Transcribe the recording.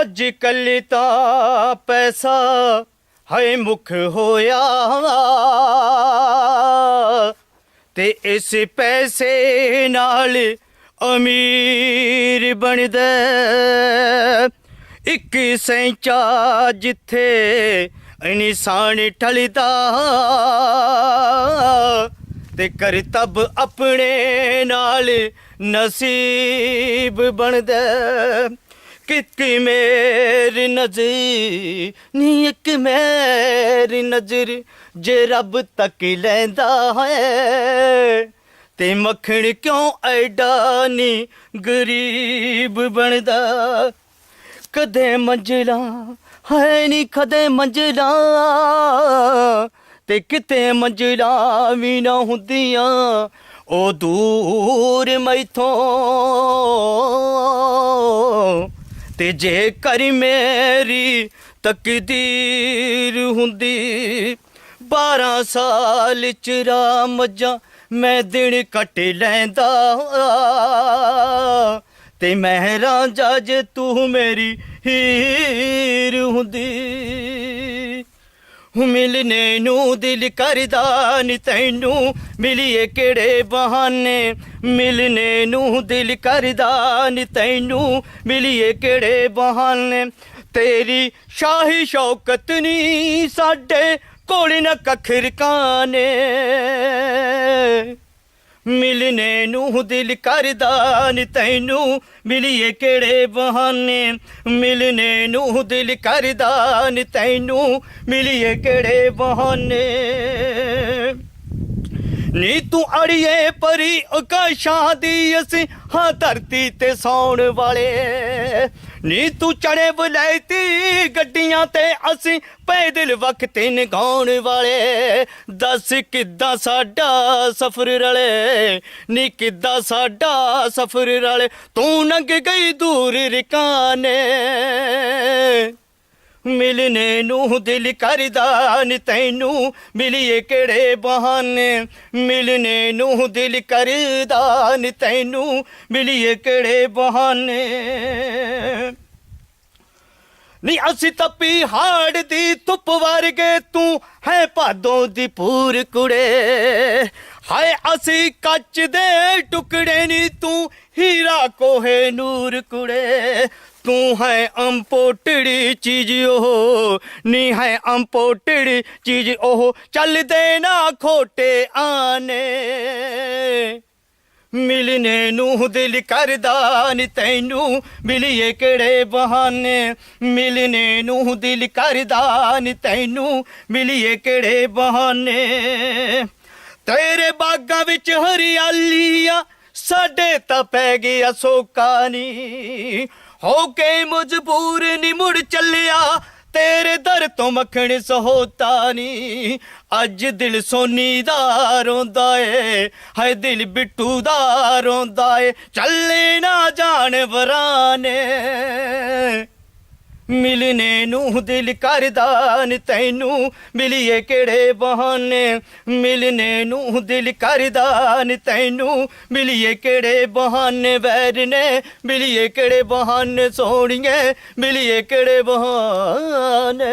ਅੱਜ ਕੱਲ ਤਾਂ ਪੈਸਾ ਹੈ ਮੁਖ ਹੋਇਆ ਤੇ ਇਸ ਪੈਸੇ ਨਾਲ ਅਮੀਰ ਬਣਦਾ ਇੱਕ ਸੈਂਚਾ ਜਿੱਥੇ ਇਨਸਾਨ ਠਲਦਾ ਤੇ ਕਰਤਬ ਆਪਣੇ ਨਾਲ ਨਸੀਬ ਬਣਦਾ ਕਿ ਮੇਰੀ ਨਜ਼ਰ, ਨੀ ਇੱਕ ਮੇਰੀ ਨਜ਼ਰ ਜੇ ਰੱਬ ਤੱਕ ਲੈਂਦਾ ਹੈ। ਤੇ ਮੱਖਣ ਕਿਉਂ ਐਡਾ ਨੀ ਗਰੀਬ ਬਣਦਾ? ਕਦੇ ਮੰਜ਼ਲਾ, ਹੈ ਨੀ ਕਦੇ ਮੰਜ਼ਲਾ। ਤੇ ਕਿਤੇ ਮੰਜ਼ਲਾ ਵੀ ਨਾ ਹੁੰਦੀਆਂ, ਉਹ ਦੂਰ ਮੈਥੋਂ। ਤੇ ਜੇ ਕਰ ਮੇਰੀ ਤਕਦੀਰ ਹੁੰਦੀ 12 ਸਾਲ ਚ ਰਾਮਜਾਂ ਮੈਂ ਦਿਨ ਕੱਟ ਲੈਂਦਾ ਤੇ ਮੈਂ ਰਾਂਝਾ ਜੇ ਤੂੰ ਮੇਰੀ ਹੀਰ ਹੁੰਦੀ। ਮਿਲਨੇ ਨੂੰ ਦਿਲ ਕਰਦਾ ਨੀ ਤੈਨੂੰ, ਮਿਲੀਏ ਕਿਹੜੇ ਬਹਾਨੇ? ਮਿਲਨੇ ਨੂੰ ਦਿਲ ਕਰਦਾ ਨੀ ਤੈਨੂੰ, ਮਿਲੀਏ ਕਿਹੜੇ ਬਹਾਨੇ? ਤੇਰੀ ਸ਼ਾਹੀ ਸ਼ੌਕਤ ਨੀ ਸਾਡੇ ਕੋਲ ਨਾ ਕਖਰ ਕਾਨੇ ਮਿਲਨੇ ਨੂੰ ਦਿਲ ਕਰਦਾ ਨੀ ਤੈਨੂੰ, ਮਿਲੀਏ ਕਿਹੜੇ ਬਹਾਨੇ? ਮਿਲਨੇ ਨੂੰ ਦਿਲ ਕਰਦਾ ਨੀ ਤੈਨੂੰ, ਮਿਲੀਏ ਕਿਹੜੇ ਬਹਾਨੇ? ਨੀ ਤੂੰ ਅੜੀਏ ਪਰੀ ਆਕਾਸ਼ਾਂ ਦੀ ਅਸੀਂ ਹਾਂ ਧਰਤੀ ਤੇ ਸੌਣ ਵਾਲੇ। ਨੀ ਤੂੰ ਚੜੇ ਬਲੈਤੀ ਗੱਡੀਆਂ ਤੇ ਅਸੀਂ ਪੈਦਲ ਵਕਤ ਨਗਾਉਣ ਵਾਲੇ। ਦੱਸ ਕਿੱਦਾਂ ਸਾਡਾ ਸਫ਼ਰ ਰਲੇ, ਨੀ ਕਿੱਦਾਂ ਸਾਡਾ ਸਫ਼ਰ ਰਲੇ, ਤੂੰ ਲੰਘ ਗਈ ਦੂਰ ਰਿਕਾਨੇ। ਮਿਲਨੇ ਨੂੰ ਦਿਲ ਕਰਦਾ ਨੀ ਤੈਨੂੰ, ਮਿਲੀਏ ਕਿਹੜੇ ਬਹਾਨੇ? ਮਿਲਨੇ ਨੂੰ ਦਿਲ ਕਰਦਾ ਨੀ ਤੈਨੂੰ, ਮਿਲੀਏ ਕਿਹੜੇ ਬਹਾਨੇ? ਨੀ ਅਸੀਂ ਤੱਪੀ ਹਾੜ ਦੀ ਧੁੱਪ ਵਰਗੇ ਤੂੰ ਹੈ ਭਾਦੋਂ ਦੀ ਪੂਰ ਕੁੜੇ। ਹਾਏ ਅਸੀਂ ਕੱਚ ਦੇ ਟੁਕੜੇ ਨੀ ਤੂੰ ਹੀਰਾ ਕੋਹੇ ਨੂਰ ਕੁੜੇ। ਤੂੰ ਹੈ ਅੰਪੋਟੜੀ ਚੀਜ਼ ਉਹ, ਨੀ ਹੈ ਅੰਪੋਟੜੀ ਚੀਜ਼ ਉਹ। ਚੱਲਦੇ ਨਾ ਖੋਟੇ ਆਨੇ। ਮਿਲਨੇ ਨੂੰ ਦਿਲ ਕਰਦਾ ਨੀ ਤੈਨੂੰ, ਮਿਲੀਏ ਕਿਹੜੇ ਬਹਾਨੇ? ਮਿਲਨੇ ਨੂੰ ਦਿਲ ਕਰਦਾ ਨੀ ਤੈਨੂੰ, ਮਿਲੀਏ ਕਿਹੜੇ ਬਹਾਨੇ? ਤੇਰੇ ਬਾਗਾਂ ਵਿੱਚ ਹਰਿਆਲੀ ਆ ਸਾਡੇ ਤਾਂ ਪੈ ਗਿਆ ਸੋਕਾ ਨੀ। ਹੋ ਕੇ ਮਜਬੂਰ ਨੀ ਮੁੜ ਚੱਲਿਆ ਤੇਰੇ ਦਰ ਤੋਂ ਮੱਖਣ ਸਹੋਤਾ ਨੀ। ਅੱਜ ਦਿਲ ਸੋਨੀ ਦਾ ਰੋਂਦਾ ਏ, ਹਾਏ ਦਿਲ ਬਿੱਟੂ ਦਾ ਰੋਂਦਾ ਏ। ਚੱਲੇ ਨਾ ਜਾਨਵਰਾਂ ਨੇ। ਮਿਲਨੇ ਨੂੰ ਦਿਲ ਕਰਦਾ ਨੀ ਤੈਨੂੰ, ਮਿਲੀਏ ਕਿਹੜੇ ਬਹਾਨੇ? ਮਿਲਨੇ ਨੂੰ ਦਿਲ ਕਰਦਾ ਨੀ ਤੈਨੂੰ, ਮਿਲੀਏ ਕਿਹੜੇ ਬਹਾਨੇ? ਵੈਰ ਨੇ ਮਿਲੀਏ ਕਿਹੜੇ ਬਹਾਨੇ ਸੋਹਣੀਏ? ਮਿਲੀਏ ਕਿਹੜੇ ਬਹਾਨੇ?